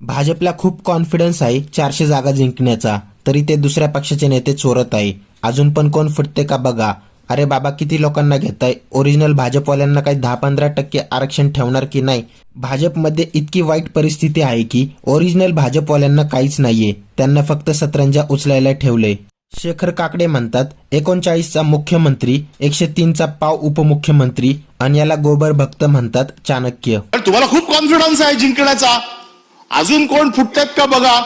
भाजपला खूप कॉन्फिडन्स आहे चारशे जागा जिंकण्याचा. तरी ते दुसऱ्या पक्षाचे नेते चोरत आहे. अजून पण कोण फुटते का बघा. अरे बाबा किती लोकांना घेताय? ओरिजिनल भाजपवाल्यांना काही दहा पंधरा टक्के आरक्षण ठेवणार की नाही? भाजपमध्ये इतकी वाईट परिस्थिती आहे की ओरिजिनल भाजपवाल्यांना काहीच नाहीये. त्यांना फक्त सतरंजा उचलायला ठेवले. शेखर काकडे म्हणतात एकोणचाळीसचा मुख्यमंत्री एकशे तीनचा पाव उपमुख्यमंत्री आणि याला गोबर भक्त म्हणतात चाणक्य. तुम्हाला खूप कॉन्फिडन्स आहे जिंकण्याचा. अजून कोण फुटतायत का बघा?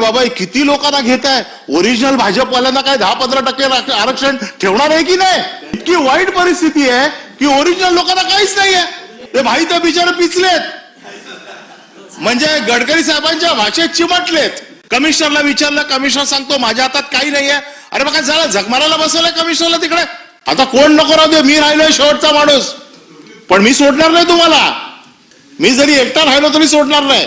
बाबा हे किती लोकांना घेत आहे ओरिजिनल भाजपवाल्यांना काय दहा पंधरा टक्के आरक्षण ठेवणार आहे की नाही? इतकी वाईट परिस्थिती आहे की ओरिजिनल लोकांना काहीच नाहीये. ते भाई तर बिचारे पिचलेत. म्हणजे गडकरी साहेबांच्या भाषेत चिमटलेत. कमिशनरला विचारलं कमिशनर सांगतो माझ्या हातात काही नाहीये. अरे मग काय झालं झगमाराला बसवलंय कमिशनरला तिकडे. आता कोण नको राहू दे मी राहिलोय शेवटचा माणूस. पण मी सोडणार नाही तुम्हाला. मी जरी एकटा राहिलो तरी सोडणार नाही.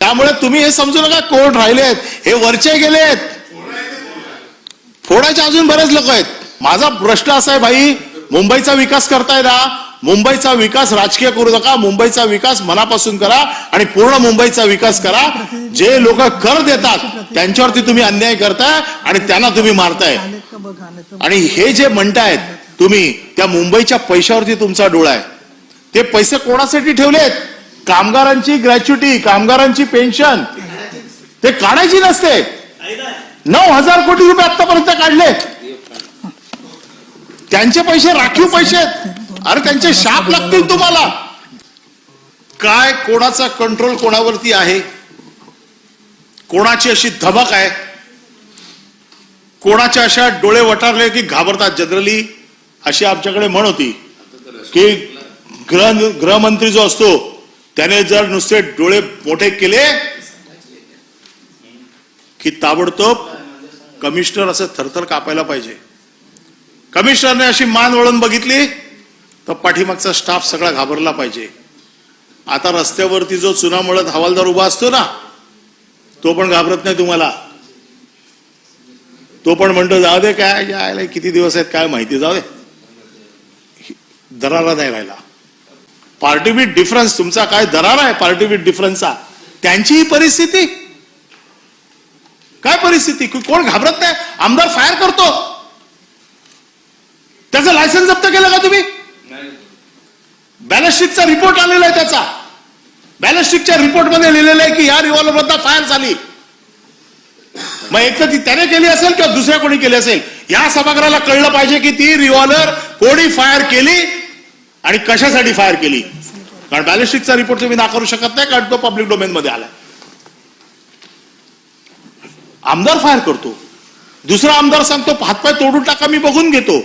त्यामुळे तुम्ही हे समजू नका कोण राहिलेत हे वरचे गेलेत फोडायचे अजून बरेच लोक आहेत. माझा प्रश्न असा आहे भाई मुंबईचा विकास करताय ना मुंबईचा विकास राजकीय करू नका मुंबईचा विकास मनापासून करा आणि पूर्ण मुंबईचा विकास करा. जे लोक कर देतात त्यांच्यावरती तुम्ही अन्याय करताय आणि त्यांना तुम्ही मारताय. आणि हे जे म्हणतायत तुम्ही त्या मुंबईच्या पैशावरती तुमचा डोळा आहे. ते पैसे कोणासाठी ठेवलेत? कामगारांची ग्रॅच्युटी कामगारांची पेन्शन ते काढायची नसते. नऊ हजार कोटी रुपये आतापर्यंत काढले. त्यांचे पैसे राखीव पैसे आहेत. अरे त्यांचे शाप लागतील तुम्हाला. काय कोणाचा कंट्रोल कोणावरती आहे? कोणाची अशी धमक आहे? कोणाच्या अशा डोळे वटारले की घाबरतात जनरली? अशी आमच्याकडे म्हण होती की गृह गृहमंत्री जो असतो त्याने जर नुसते डोळे मोठे केले की ताबडतोब कमिशनर असं थरथर कापायला पाहिजे. कमिशनरने अशी मान वळून बघितली तर पाठीमागचा स्टाफ सगळा घाबरला पाहिजे. आता रस्त्यावरती जो चुनामुळत हवालदार उभा असतो ना तो पण घाबरत नाही तुम्हाला. तो पण म्हणतो जाऊ दे काय यायला किती दिवस आहेत काय माहिती जाऊ दे. दरारा नाही राहिला. पार्टी विथ डिफरन्स तुमचा काय दरार आहे पार्टी विथ डिफरन्सचा? त्यांची ही परिस्थिती. काय परिस्थिती? को- कोण घाबरत नाही? आमदार फायर करतो. त्याचं लायसन्स जप्त केलं का तुम्ही? बॅलस्टिकचा रिपोर्ट आलेला आहे त्याचा. बॅलस्टिकच्या रिपोर्टमध्ये लिहिलेलं आहे की या रिव्हॉल्वर मधला फायर झाली. मग एक तर ती त्याने केली असेल किंवा दुसऱ्या कोणी केली असेल? या सभागृहाला कळलं पाहिजे की ती रिव्हॉल्वर कोणी फायर केली आणि कशासाठी फायर केली? कारण बॅलिस्टिकचा रिपोर्ट तुम्ही नाकारू शकत नाही कारण तो पब्लिक डोमेन मध्ये आला आमदार फायर करतो. दुसरा आमदार सांगतो हातपाय तोडून टाका मी बघून घेतो.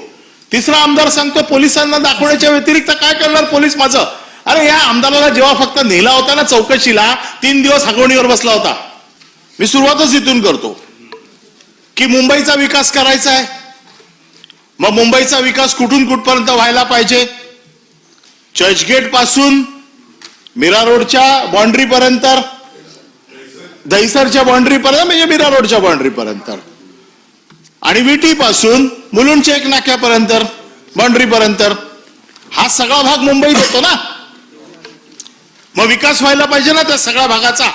तिसरा आमदार सांगतो पोलिसांना दाखवण्याच्या व्यतिरिक्त काय करणार पोलीस माझं? अरे या आमदाराला जेव्हा फक्त नेला होता ना चौकशीला तीन दिवस हगवणीवर बसला होता. मी सुरुवातच इथून करतो. की मुंबईचा विकास करायचा आहे. मग मुंबईचा विकास कुठून कुठपर्यंत व्हायला पाहिजे? चर्चगेटपासून मीरा रोडच्या बाउंड्री पर्यंत दहिसरच्या बाउंड्री पर्यंत म्हणजे मीरा रोडच्या बाउंड्री पर्यंत. आणि विटी पासून मुलुंडच्या एक नाक्यापर्यंत बाउंड्री पर्यंत. हा सगळा भाग मुंबईत होतो ना? मग विकास व्हायला पाहिजे ना त्या सगळ्या भागाचा.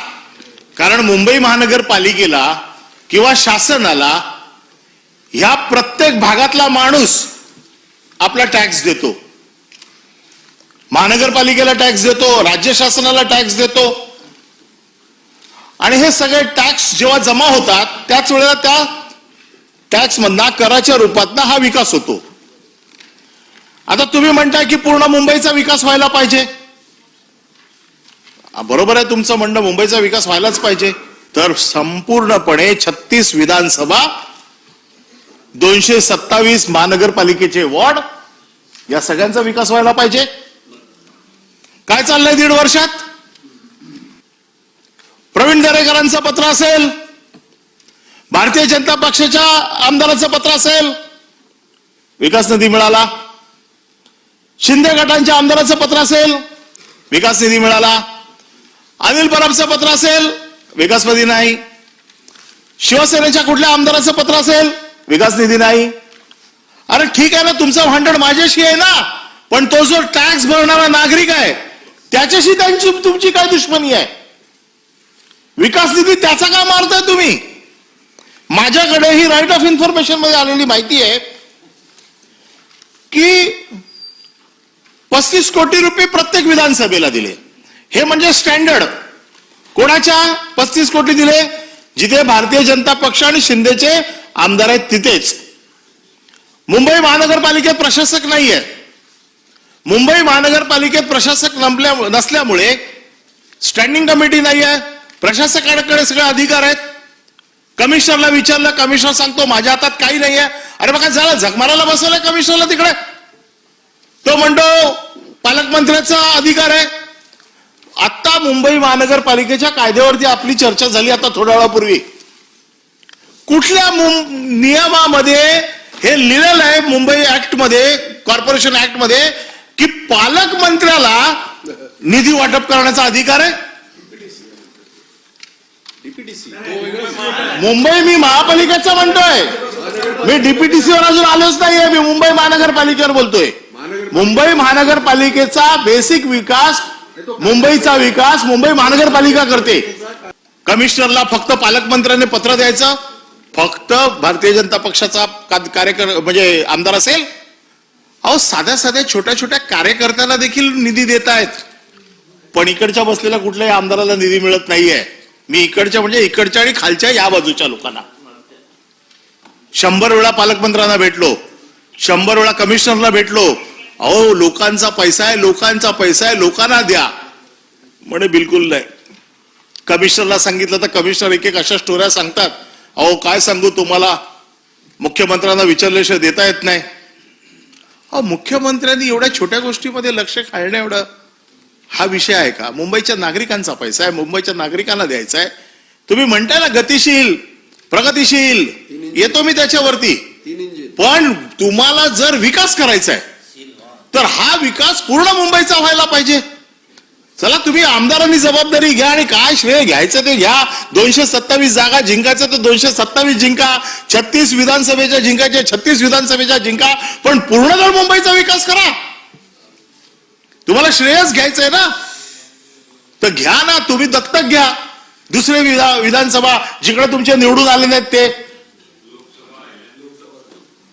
कारण मुंबई महानगरपालिकेला किंवा शासनाला ह्या प्रत्येक भागातला माणूस आपला टॅक्स देतो. महानगरपालिकेला टॅक्स देतो राज्य शासनाला टॅक्स देतो. आणि हे सगळे टॅक्स जेव्हा जमा होतात त्याच वेळेला त्या टॅक्स मधना कराच्या रूपात हा विकास होतो. आता तुम्ही म्हणताय की पूर्ण मुंबईचा विकास व्हायला पाहिजे. बरोबर आहे तुमचं म्हणणं मुंबईचा विकास व्हायलाच पाहिजे. तर संपूर्णपणे छत्तीस विधानसभा दोनशे सत्तावीस महानगरपालिकेचे वॉर्ड या सगळ्यांचा विकास व्हायला पाहिजे. काय चाललंय दीड वर्षात? प्रवीण दरेकरांचं पत्र असेल भारतीय जनता पक्षाच्या आमदाराचं पत्र असेल विकास निधी मिळाला. शिंदे गटांच्या आमदाराचं पत्र असेल विकास निधी मिळाला. अनिल परबचं पत्र असेल विकास निधी नाही. शिवसेनेच्या कुठल्या आमदाराचं पत्र असेल विकास निधी नाही. अरे ठीक आहे ना तुमचं भांडण माझ्याशी आहे ना पण तो जो टॅक्स भरणारा नागरिक आहे त्याच्याशी त्यांची तुमची काय दुश्मनी आहे? विकास निधी त्याचा का मारताय तुम्ही? माझ्याकडे ही राईट ऑफ इन्फॉर्मेशनमध्ये आलेली माहिती आहे की पस्तीस कोटी रुपये प्रत्येक विधानसभेला दिले. हे म्हणजे स्टँडर्ड कोणाच्या पस्तीस कोटी दिले? जिथे भारतीय जनता पक्ष आणि शिंदेचे आमदार आहेत तिथेच. मुंबई महानगरपालिकेत प्रशासक नाहीये. मुंबई महानगरपालिकेत प्रशासक नसल्या नसल्यामुळे स्टँडिंग कमिटी नाही आहे प्रशासकाकडे सगळे अधिकार आहेत. कमिशनरला विचारलं कमिशनर सांगतो माझ्या हातात काही नाही आहे अरे बघा झालं झगमाराला बसवलंय कमिशनरला तिकडे. तो म्हणतो पालकमंत्र्याचा अधिकार आहे. आता मुंबई महानगरपालिकेच्या कायद्यावरती आपली चर्चा झाली आता थोड्या वेळापूर्वी. कुठल्या नियमामध्ये हे लिहिलेलं आहे मुंबई ऍक्टमध्ये कॉर्पोरेशन ऍक्टमध्ये की पालकमंत्र्याला निधी वाटप करण्याचा अधिकार आहे? मुंबई मी महापालिकेचा म्हणतोय. मी डीपीटीसीवर अजून आलोच नाहीये. मी मुंबई महानगरपालिकेवर बोलतोय. मुंबई महानगरपालिकेचा बेसिक विकास मुंबईचा विकास मुंबई महानगरपालिका करते. कमिशनरला फक्त पालकमंत्र्याने पत्र द्यायचं. फक्त भारतीय जनता पक्षाचा कार्यकर म्हणजे आमदार असेल अहो साध्या साध्या छोट्या छोट्या कार्यकर्त्याला देखील निधी देत आहेत पण इकडच्या बसलेल्या कुठल्याही आमदाराला निधी मिळत नाहीये. मी इकडच्या म्हणजे इकडच्या आणि खालच्या या बाजूच्या लोकांना. शंभर वेळा पालकमंत्र्यांना भेटलो. शंभर वेळा कमिशनरला भेटलो. अहो लोकांचा पैसा आहे लोकांचा पैसा आहे लोकांना द्या. म्हणे बिलकुल नाही. कमिशनरला सांगितलं तर कमिशनर एक एक अशा स्टोऱ्या सांगतात. अहो काय सांगू तुम्हाला? मुख्यमंत्र्यांना विचारल्याशिवाय देता येत नाही. अहो मुख्यमंत्र्यांनी एवढ्या छोट्या गोष्टीमध्ये लक्ष घालणं एवढं हा विषय आहे का? मुंबईच्या नागरिकांचा पैसा आहे मुंबईच्या नागरिकांना द्यायचा आहे. तुम्ही म्हणताय ना गतिशील प्रगतिशील येतो मी त्याच्यावरती. पण तुम्हाला जर विकास करायचा आहे तर हा विकास पूर्ण मुंबईचा व्हायला पाहिजे. आमदारांनी जबाबदारी घ्या आणि काय श्रेय घ्यायचं ते घ्या. दोनशे सत्तावीस जागा जिंकायचं तर दोनशे सत्तावीस जिंका. छत्तीस विधानसभेच्या जिंकायच्या छत्तीस विधानसभेच्या जिंका. पण पूर्ण मुंबईचा विकास करा. तुम्हाला श्रेयच घ्यायचंय ना? तर घ्या ना तुम्ही दत्तक घ्या. दुसरे विधा- विधानसभा जिकडे तुमचे निवडून आले नाहीत ते.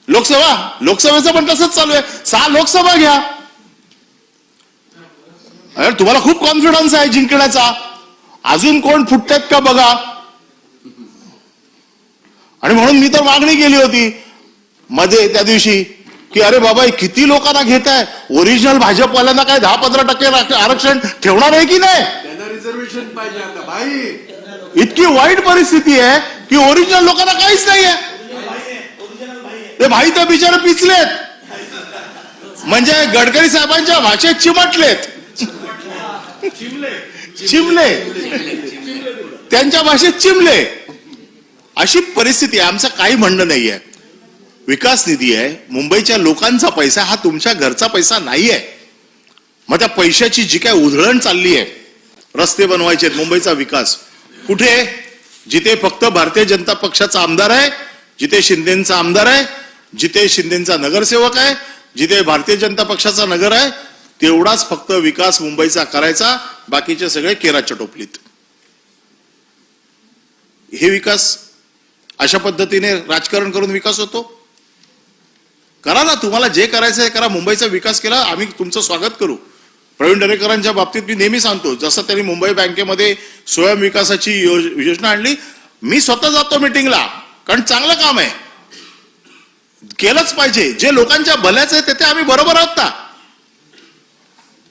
लोकसभा? लोकसभेचं पण तसंच चालू आहे. सहा लोकसभा घ्या. अरे तुम्हाला खूप कॉन्फिडन्स आहे जिंकण्याचा. अजून कोण फुटतात का बघा? आणि म्हणून मी तर मागणी केली होती मध्ये त्या दिवशी की अरे बाबा किती लोकांना घेत आहे ओरिजिनल भाजपवाल्यांना काय दहा पंधरा टक्के आरक्षण ठेवणार आहे की नाही? रिझर्वेशन पाहिजे आता भाई. इतकी वाईट परिस्थिती आहे की ओरिजिनल लोकांना काहीच नाहीये. ते भाई तर बिचारे पिचलेत. म्हणजे गडकरी साहेबांच्या भाषेत चिमटलेत. चिमले. त्यांच्या भाषेत चिमले. अशी परिस्थिती आहे. आमचं काही म्हणणं नाहीये. विकास निधी आहे. मुंबईच्या लोकांचा पैसा हा तुमच्या घरचा पैसा नाहीये. मग त्या पैशाची जी काय उधळण चालली आहे रस्ते बनवायचे आहेत मुंबईचा विकास. कुठे जिथे फक्त भारतीय जनता पक्षाचा आमदार आहे जिथे शिंदेचा आमदार आहे जिथे शिंदेचा नगरसेवक आहे जिथे भारतीय जनता पक्षाचा नगर आहे तेवढाच फक्त विकास मुंबईचा करायचा बाकीचे सगळे केराच्या टोपलीत. हे विकास अशा पद्धतीने राजकारण करून विकास होतो? करा ना तुम्हाला जे करायचं आहे करा मुंबईचा विकास केला आम्ही तुमचं स्वागत करू. प्रवीण दरेकरांच्या बाबतीत मी नेहमी सांगतो जसं त्यांनी मुंबई बँकेमध्ये स्वयं विकासाची योजना आणली मी स्वतः जातो मिटिंगला कारण चांगलं काम आहे. केलंच पाहिजे जे लोकांच्या भल्याचं आहे ते आम्ही बरोबर आहोत ना.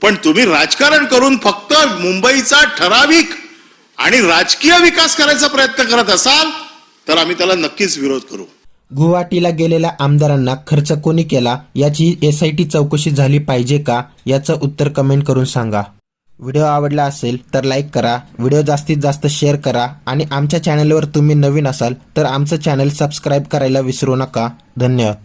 पण तुम्ही राजकारण करून फक्त मुंबईचा ठराविक आणि राजकीय विकास करायचा प्रयत्न करत असाल तर आम्ही त्याला नक्कीच विरोध करू. गुवाहाटीला गेलेल्या आमदारांना खर्च कोणी केला याची एसआयटी चौकशी झाली पाहिजे का याचं उत्तर कमेंट करून सांगा. व्हिडिओ आवडला असेल तर लाईक करा व्हिडिओ जास्तीत जास्त शेअर करा आणि आमच्या चॅनलवर तुम्ही नवीन असाल तर आमचं चॅनल सबस्क्राईब करायला विसरू नका. धन्यवाद.